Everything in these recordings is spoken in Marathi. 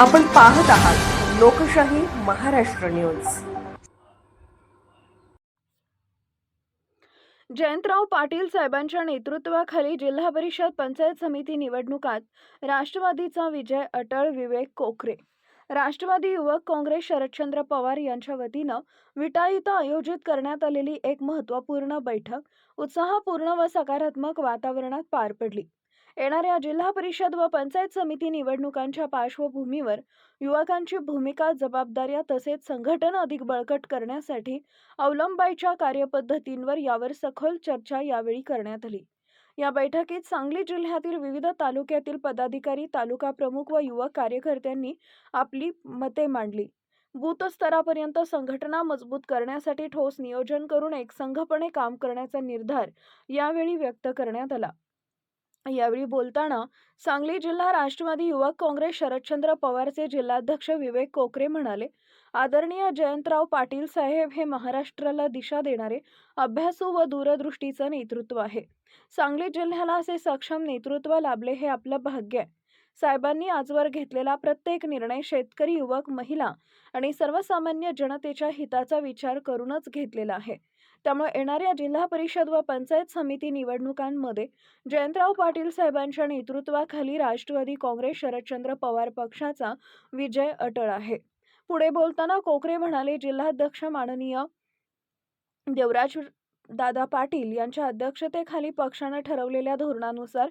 आपण पाहत आहात लोकशाही महाराष्ट्र न्यूज. जयंतराव पाटील साहेबांच्या नेतृत्वाखाली जिल्हा परिषद पंचायत समिती निवडणुकात राष्ट्रवादीचा विजय अटळ विवेक कोकरे राष्ट्रवादी युवक काँग्रेस शरदचंद्र पवार यांच्या वतीनं विटा इथं आयोजित करण्यात आलेली एक महत्त्वपूर्ण बैठक उत्साहपूर्ण व सकारात्मक वातावरणात पार पडली. येणाऱ्या जिल्हा परिषद व पंचायत समिती निवडणुकांच्या पार्श्वभूमीवर युवकांची भूमिका जबाबदाऱ्या तसेच संघटन अधिक बळकट करण्यासाठी अवलंबायच्या कार्यपद्धतींवर यावर सखोल चर्चा यावेळी करण्यात आली. या बैठकीत सांगली जिल्ह्यातील विविध तालुक्यातील पदाधिकारी तालुका प्रमुख व युवक कार्यकर्त्यांनी आपली मते मांडली. बूथ स्तरापर्यंत संघटना मजबूत करण्यासाठी ठोस नियोजन करून एकसंघपणे काम करण्याचा निर्धार यावेळी व्यक्त करण्यात आला. यावेळी बोलताना सांगली जिल्हा राष्ट्रवादी युवक काँग्रेस शरदचंद्र पवारचे जिल्हाध्यक्ष विवेक कोकरे म्हणाले आदरणीय जयंतराव पाटील साहेब हे महाराष्ट्राला दिशा देणारे अभ्यासू व दूरदृष्टीचं नेतृत्व आहे. सांगली जिल्ह्याला असे सक्षम नेतृत्व लाभले हे आपलं भाग्य आहे. साहेबांनी आजवर घेतलेला प्रत्येक निर्णय शेतकरी युवक महिला आणि सर्वसामान्य जनतेच्या हिताचा विचार करूनच घेतलेला आहे. त्यामुळे येणाऱ्या जिल्हा परिषद व पंचायत समिती निवडणुकांमध्ये जयंतराव पाटील साहेबांच्या नेतृत्वाखाली राष्ट्रवादी काँग्रेस शरदचंद्र पवार पक्षाचा विजय अटळ आहे. पुढे बोलताना कोकरे म्हणाले जिल्हाध्यक्ष माननीय देवराज दादा पाटील यांच्या अध्यक्षतेखाली पक्षानं ठरवलेल्या धोरणानुसार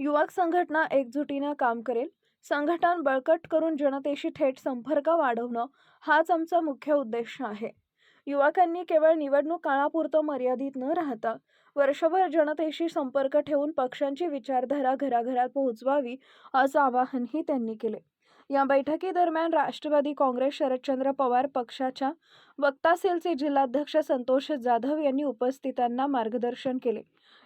युवक संघटना एकजुटीनं काम करेल. संघटन बळकट करून जनतेशी थेट संपर्क वाढवणं हाच आमचा मुख्य उद्देश आहे. युवकांनी केवळ निवडणूक काळापुरतं मर्यादित न राहता वर्षभर जनतेशी संपर्क ठेवून पक्षांची विचारधारा घराघरात पोहोचवावी असं आवाहनही त्यांनी केले. या बैठकीदरम्यान राष्ट्रवादी काँग्रेस शरदचंद्र पवार पक्षाच्या वक्तासेलचे जिल्हाध्यक्ष संतोष जाधव यांनी उपस्थितांना मार्गदर्शन केले.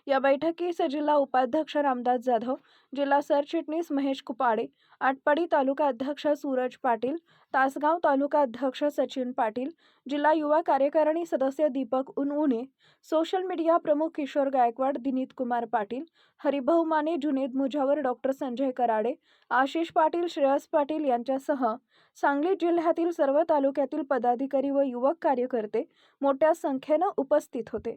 या बैठकीस जिल्हा उपाध्यक्ष रामदास जाधव जिल्हा सरचिटणीस महेश कुपाडे आटपाडी तालुका अध्यक्ष सूरज पाटील तासगाव तालुका अध्यक्ष सचिन पाटील जिल्हा युवा कार्यकारिणी सदस्य दीपक उनउने सोशल मीडिया प्रमुख किशोर गायकवाड दिनीत कुमार पाटील हरिभाऊ माने जुनेद मुजावर डॉक्टर संजय कराडे आशिष पाटील श्रेयस पाटील यांच्यासह सांगली जिल्ह्यातील सर्व तालुक्यातील पदाधिकारी व युवक कार्यकर्ते मोठ्या संख्येनं उपस्थित होते.